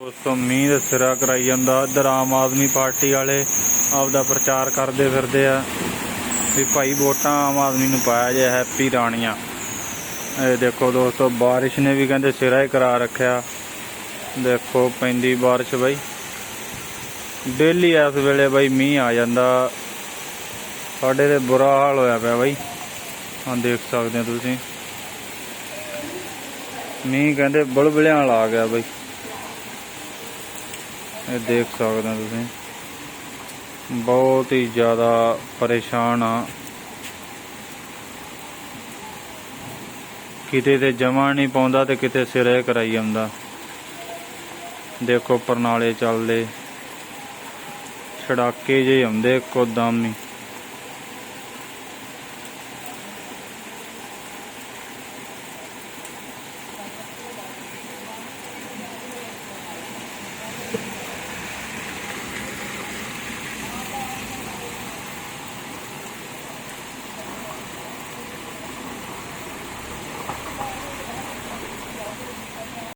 ਦੋਸਤੋ ਮੀਂਹ ਦਾ ਸਿਰਾ ਕਰਾਈ ਜਾਂਦਾ। ਇੱਧਰ ਆਮ ਆਦਮੀ ਪਾਰਟੀ ਵਾਲੇ ਆਪਦਾ ਪ੍ਰਚਾਰ ਕਰਦੇ ਫਿਰਦੇ ਆ ਵੀ ਭਾਈ ਵੋਟਾਂ ਆਮ ਆਦਮੀ ਨੂੰ ਪਾਇਆ ਜੇ, ਹੈਪੀ ਰਾਣੀਆਂ। ਇਹ ਦੇਖੋ ਦੋਸਤੋ, ਬਾਰਿਸ਼ ਨੇ ਵੀ ਕਹਿੰਦੇ ਸਿਰਾ ਹੀ ਕਰਾ ਰੱਖਿਆ। ਦੇਖੋ ਪੈਂਦੀ ਬਾਰਿਸ਼ ਬਾਈ। ਡੇਲੀ ਇਸ ਵੇਲੇ ਬਾਈ ਮੀਂਹ ਆ ਜਾਂਦਾ। ਸਾਡੇ ਤੇ ਬੁਰਾ ਹਾਲ ਹੋਇਆ ਪਿਆ ਬਾਈ। ਹਾਂ ਦੇਖ ਸਕਦੇ ਹੋ ਤੁਸੀਂ। ਮੀਂਹ ਕਹਿੰਦੇ ਬੁਲਬੁਲਿਆਂ ਵਾਲਾ ਆ ਗਿਆ ਬਾਈ। ਇਹ ਦੇਖ ਸਕਦੇ ਹੋ ਤੁਸੀਂ। ਬਹੁਤ ਹੀ ਜ਼ਿਆਦਾ ਪਰੇਸ਼ਾਨ ਆ। ਕਿਤੇ ਤੇ ਜਮਾ ਨਹੀਂ ਪਾਉਂਦਾ ਤੇ ਕਿਤੇ ਸਿਰੇ ਕਰਾਈ ਜਾਂਦਾ। ਦੇਖੋ ਪਰਨਾਲੇ ਚੱਲਦੇ। ਛੜਾਕੇ ਜੇ ਆਉਂਦੇ ਇੱਕੋ ਦਮ ਹੀ।